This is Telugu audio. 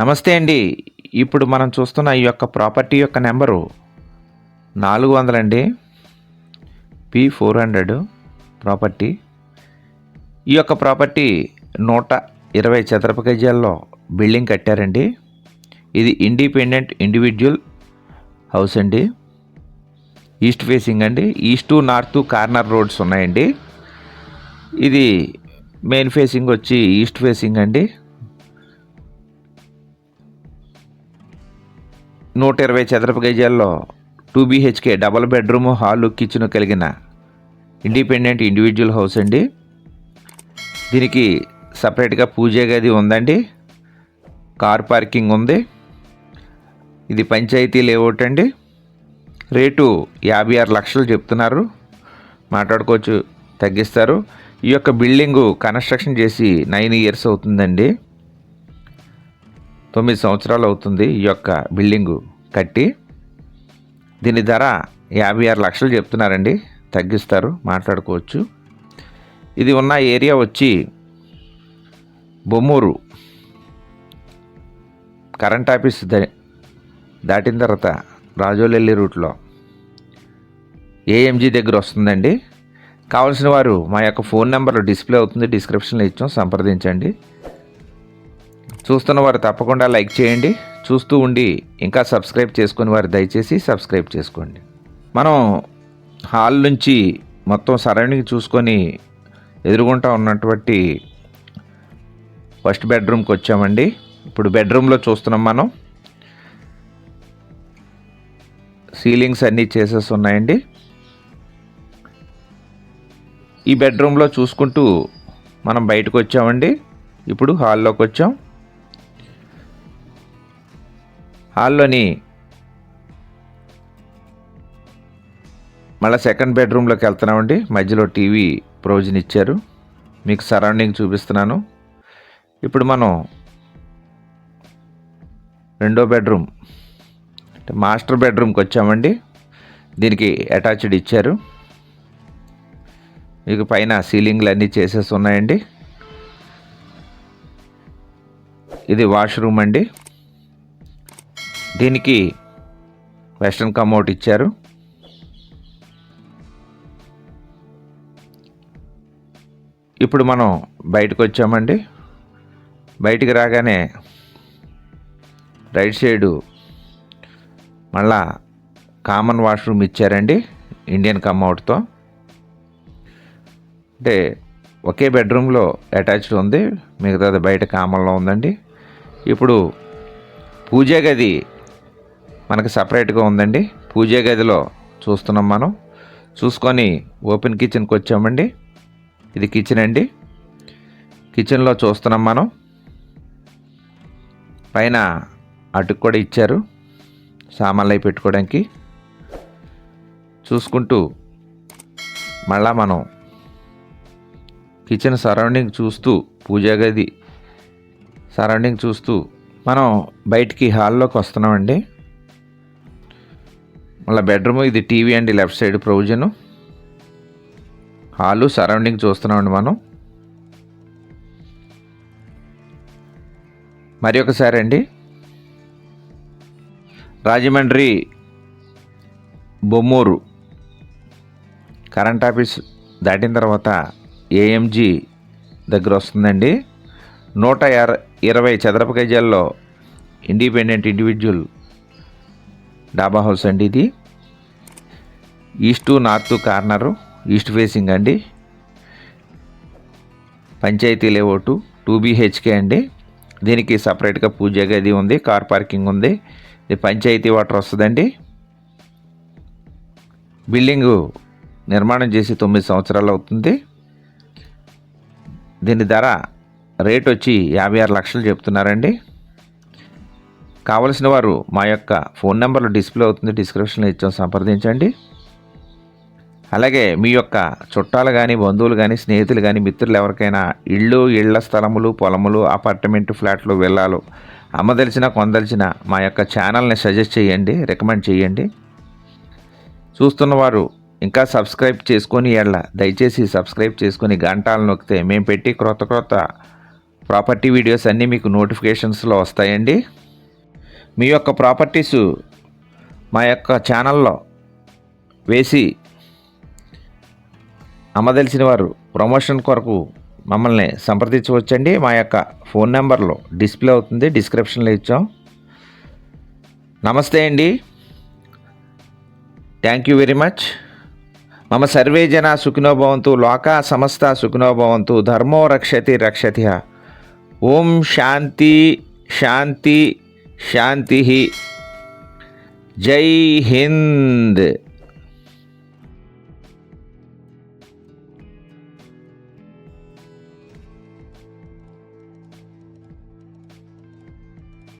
నమస్తే అండి. ఇప్పుడు మనం చూస్తున్న ఈ యొక్క ప్రాపర్టీ యొక్క నెంబరు నాలుగు వందలండి పి ఫోర్ హండ్రెడ్ ప్రాపర్టీ. ఈ యొక్క ప్రాపర్టీ నూట ఇరవై చదరపు గజాల్లో బిల్డింగ్ కట్టారండి. ఇది ఇండిపెండెంట్ ఇండివిజువల్ హౌస్ అండి. ఈస్ట్ ఫేసింగ్ అండి. ఈస్టు నార్త్ కార్నర్ రోడ్స్ ఉన్నాయండి. ఇది మెయిన్ ఫేసింగ్ వచ్చి ఈస్ట్ ఫేసింగ్ అండి. నూట ఇరవై చదరపు గజాల్లో two BHK double bedroom hall kitchen కలిగిన ఇండిపెండెంట్ ఇండివిజువల్ హౌస్ అండి. దీనికి సపరేట్గా పూజ గది ఉందండి. కార్ పార్కింగ్ ఉంది. ఇది పంచాయతీ లేఅవుట్ అండి. రేటు యాభై ఆరు లక్షలు చెప్తున్నారు. మాట్లాడుకోవచ్చు తగ్గిస్తారు. ఈ యొక్క బిల్డింగు కన్స్ట్రక్షన్ చేసి నైన్ ఇయర్స్ అవుతుందండి. తొమ్మిది సంవత్సరాలు అవుతుంది ఈ యొక్క బిల్డింగు కట్టి. దీని ధర యాభై ఆరు లక్షలు చెప్తున్నారండి. తగ్గిస్తారు మాట్లాడుకోవచ్చు. ఇది ఉన్న ఏరియా వచ్చి బొమ్మూరు. కరెంట్ ఆఫీస్ దాటిన తర్వాత రాజోలెల్లి రూట్లో. ఏఎంజీ దగ్గర వస్తుందండి. కావాల్సిన వారు మా యొక్క ఫోన్ నెంబర్ డిస్ప్లే అవుతుంది డిస్క్రిప్షన్లో ఇచ్చాం సంప్రదించండి. చూస్తున్న వారు తప్పకుండా లైక్ చేయండి చూస్తూ ఉండి ఇంకా సబ్స్క్రైబ్ చేసుకుని వారు దయచేసి సబ్స్క్రైబ్ చేసుకోండి. మనం హాల్ నుంచి మొత్తం సరౌండింగ్ చూసుకొని ఎదురుగుంటా ఉన్నటువంటి ఫస్ట్ బెడ్రూమ్కి వచ్చామండి. ఇప్పుడు బెడ్రూమ్లో చూస్తున్నాం మనం. సీలింగ్స్ అన్నీ చేసేసి ఉన్నాయండి. ఈ బెడ్రూమ్లో చూసుకుంటూ మనం బయటకు వచ్చామండి. ఇప్పుడు హాల్లోకి వచ్చాం. హాల్లోని మళ్ళీ సెకండ్ బెడ్రూమ్లోకి వెళ్తున్నామండి. మధ్యలో టీవీ ప్రొవిజన్ ఇచ్చారు మీకు సరౌండింగ్ చూపిస్తున్నాను. ఇప్పుడు మనం రెండో బెడ్రూమ్ అంటే మాస్టర్ బెడ్రూమ్కి వచ్చామండి. దీనికి అటాచ్డ్ ఇచ్చారు. మీకు పైన సీలింగ్లు అన్నీ చేసేసి ఉన్నాయండి. ఇది వాష్రూమ్ అండి. దీనికి వెస్ట్రన్ కమౌట్ ఇచ్చారు. ఇప్పుడు మనం బయటకు వచ్చామండి. బయటికి రాగానే రైట్ సైడు మళ్ళా కామన్ వాష్రూమ్ ఇచ్చారండి ఇండియన్ కమ్అవుట్తో అంటే ఒకే బెడ్రూమ్లో అటాచ్డ్ ఉంది మిగతాది బయట కామన్లో ఉందండి. ఇప్పుడు పూజా గది మనకు సపరేట్గా ఉందండి. పూజా గదిలో చూస్తున్నాం మనం. చూసుకొని ఓపెన్ కిచెన్కి వచ్చామండి. ఇది కిచెన్ అండి. కిచెన్లో చూస్తున్నాం మనం. పైన అటుకు కూడా ఇచ్చారు. సామాన్లు అవి పెట్టుకోవడానికి. చూసుకుంటూ మళ్ళా మనం కిచెన్ సరౌండింగ్ చూస్తూ పూజా గది సరౌండింగ్ చూస్తూ మనం బయటికి హాల్లోకి వస్తున్నామండి. మళ్ళీ బెడ్రూమ్ ఇది టీవీ అండి left side provision. Hall surrounding చూస్తున్నామండి మనం. మరి ఒకసారి అండి. రాజమండ్రి బొమ్మూరు. కరెంట్ ఆఫీస్ దాటిన తర్వాత ఏఎంజీ దగ్గర వస్తుందండి. నూట ఇరవై చదరపు గజాల్లో ఇండిపెండెంట్ ఇండివిజువల్ డాబా హౌస్ అండి ఇది. East north corner east facing అండి. పంచాయతీ లేఅవుట్ టూ బీహెచ్కే అండి. దీనికి సపరేట్గా పూజ గది ఉంది కార్ పార్కింగ్ ఉంది. ఇది పంచాయతీ వాటర్ వస్తుందండి. బిల్డింగు నిర్మాణం చేసి తొమ్మిది సంవత్సరాలు అవుతుంది. దీని ధర రేట్ వచ్చి యాభై ఆరు లక్షలు చెప్తున్నారండి. కావలసిన వారు మా యొక్క ఫోన్ నెంబర్లో డిస్ప్లే అవుతుంది డిస్క్రిప్షన్లో ఇచ్చాం సంప్రదించండి. అలాగే మీ యొక్క చుట్టాలు కానీ బంధువులు కానీ స్నేహితులు కానీ మిత్రులు ఎవరికైనా ఇళ్ళు ఇళ్ళ స్థలములు పొలములు అపార్ట్మెంట్ ఫ్లాట్లు వెళ్ళాలో అమ్మదలిచిన కొందలిచిన మా యొక్క ఛానల్ని సజెస్ట్ చేయండి రికమెండ్ చేయండి. చూస్తున్నవారు ఇంకా సబ్స్క్రైబ్ చేసుకొని ఎళ్ళ దయచేసి సబ్స్క్రైబ్ చేసుకొని గంటలు నొక్కితే మేము పెట్టి క్రొత్త క్రొత్త ప్రాపర్టీ వీడియోస్ అన్నీ మీకు నోటిఫికేషన్స్లో వస్తాయండి. మీ యొక్క ప్రాపర్టీస్ మా యొక్క ఛానల్లో వేసి అమ్మదలిసిన వారు ప్రమోషన్ కొరకు మమ్మల్ని సంప్రదించవచ్చండి. మా యొక్క ఫోన్ నెంబర్లో డిస్ప్లే అవుతుంది డిస్క్రిప్షన్లో ఇచ్చాం. నమస్తే అండి. థ్యాంక్ యూ వెరీ మచ్ మమ సర్వే జన సుఖినో భవంతు లోకా సమస్త సుఖినో భవంతు ధర్మో రక్షతి రక్షతి ఓం శాంతి శాంతి சாந்தி ஜெய்ஹிந்த்